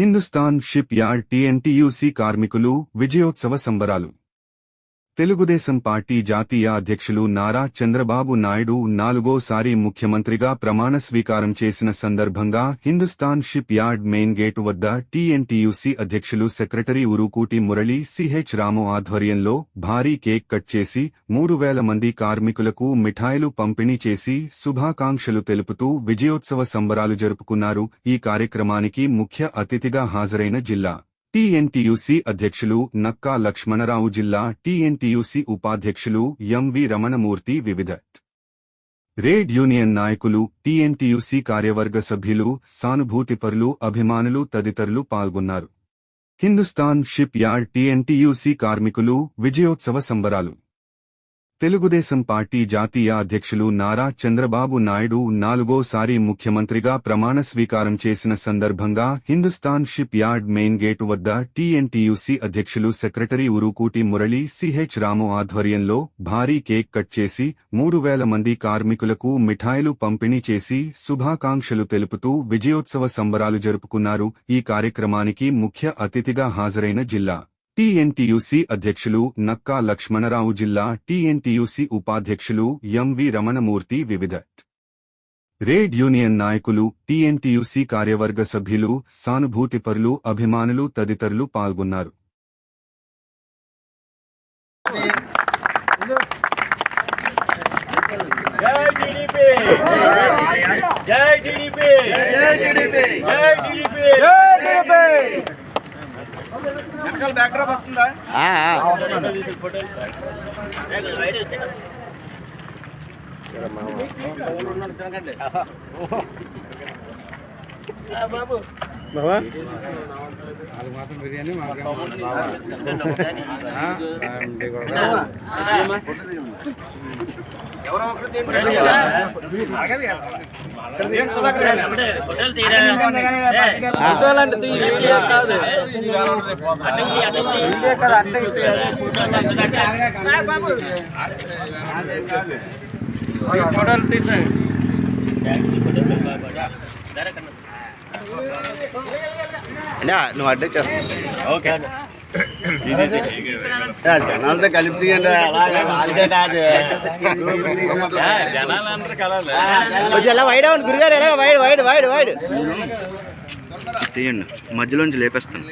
Hindustan ship yard TNTUC కార్మికులు విజయోత్సవ సంబరాలు. తెలుగుదేశం పార్టీ జాతీయ అధ్యక్షులు నారా చంద్రబాబు నాయుడు నాలుగోసారి ముఖ్యమంత్రిగా ప్రమాణ స్వీకారం చేసిన సందర్భంగా Hindustan shipyard main gate వద్ద టీఎన్టీయూసీ అధ్యక్షులు సెక్రటరీ ఉరుకూటి మురళి సిహెచ్ రాము ఆధ్వర్యంలో భారీ కేక్ కట్ చేసి మూడు వేల మంది కార్మికులకు మిఠాయిలు పంపిణీ చేసి శుభాకాంక్షలు తెలుపుతూ విజయోత్సవ సంబరాలు జరుపుకున్నారు. ఈ కార్యక్రమానికి ముఖ్య అతిథిగా హాజరైన జిల్లా టీఎన్టీయూసీ అధ్యక్షులు నక్కా లక్ష్మణరావు జిల్లా టీఎన్టీయూసీ ఉపాధ్యక్షులు ఎంవి రమణమూర్తి వివిధ రేడ్ యూనియన్ నాయకులు టీఎన్టీయూసీ కార్యవర్గ సభ్యులు సానుభూతిపరులు అభిమానులు తదితరులు పాల్గొన్నారు. హిందుస్థాన్ షిప్ యార్డ్ టీఎన్టీయూసీ కార్మికులు విజయోత్సవ సంబరాలు. తెలుగుదేశం పార్టీ జాతీయ అధ్యక్షులు నారా చంద్రబాబు నాయుడు నాలుగోసారి ముఖ్యమంత్రిగా ప్రమాణ స్వీకారం చేసిన సందర్భంగా Hindustan shipyard main gate వద్ద టీఎన్టీయూసీ అధ్యక్షులు సెక్రటరీ ఉరుకూటి మురళి సిహెచ్ రాము ఆధ్వర్యంలో భారీ కేక్ కట్ చేసి మూడు వేల మంది కార్మికులకు మిఠాయిలు పంపిణీ చేసి శుభాకాంక్షలు తెలుపుతూ విజయోత్సవ సంబరాలు జరుపుకున్నారు. ఈ కార్యక్రమానికి ముఖ్య అతిథిగా హాజరైన జిల్లా టీఎన్టీయూసీ అధ్యక్షులు నక్కా లక్ష్మణరావు జిల్లా టీఎన్టీయూసీ ఉపాధ్యక్షులు ఎంవి రమణమూర్తి వివిధ రేడ్ యూనియన్ నాయకులు టీఎన్టీయూసీ కార్యవర్గ సభ్యులు సానుభూతిపరులు అభిమానులు తదితరులు పాల్గొన్నారు. జై జై జై టీడీపీ జై టీడీపీ జై టీడీపీ వెనకాల బ్యాక్ డ్రాప్ వస్తుందా ఎవరో ఒకరు తీయండి. ఆగదు కదా. ఇక్కడ తీయండి, గారు. నువ్వు అడ్డే జనాలతో కలిపి తీయండి అలాగే వాళ్ళకే కాదు. కొంచెం ఎలా వైడ్ అవ్వండి గురుగారు ఎలా వైడ్ వైడ్ వైడ్ వైడ్ చేయండి. మధ్యలోంచి లేపేస్తాను.